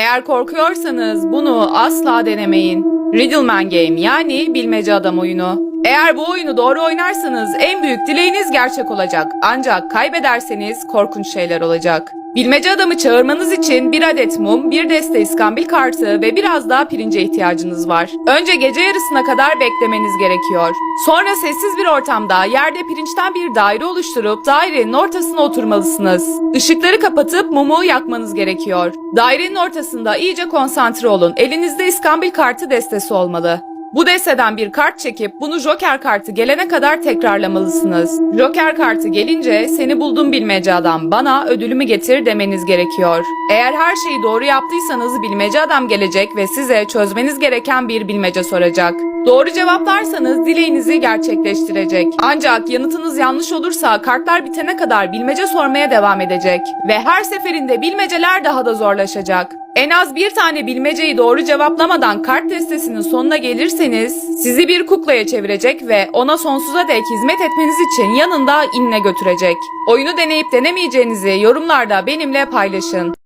Eğer korkuyorsanız bunu asla denemeyin. Riddleman Game yani bilmece adam oyunu. Eğer bu oyunu doğru oynarsanız en büyük dileğiniz gerçek olacak. Ancak kaybederseniz korkunç şeyler olacak. Bilmece adamı çağırmanız için bir adet mum, bir deste iskambil kartı ve biraz daha pirince ihtiyacınız var. Önce gece yarısına kadar beklemeniz gerekiyor. Sonra sessiz bir ortamda yerde pirinçten bir daire oluşturup dairenin ortasına oturmalısınız. Işıkları kapatıp mumu yakmanız gerekiyor. Dairenin ortasında iyice konsantre olun. Elinizde iskambil kartı destesi olmalı. Bu desteden bir kart çekip bunu Joker kartı gelene kadar tekrarlamalısınız. Joker kartı gelince seni buldum bilmece adam bana ödülümü getir demeniz gerekiyor. Eğer her şeyi doğru yaptıysanız bilmece adam gelecek ve size çözmeniz gereken bir bilmece soracak. Doğru cevaplarsanız dileğinizi gerçekleştirecek. Ancak yanıtınız yanlış olursa kartlar bitene kadar bilmece sormaya devam edecek. Ve her seferinde bilmeceler daha da zorlaşacak. En az bir tane bilmeceyi doğru cevaplamadan kart destesinin sonuna gelirseniz sizi bir kuklaya çevirecek ve ona sonsuza dek hizmet etmeniz için yanında inne götürecek. Oyunu deneyip denemeyeceğinizi yorumlarda benimle paylaşın.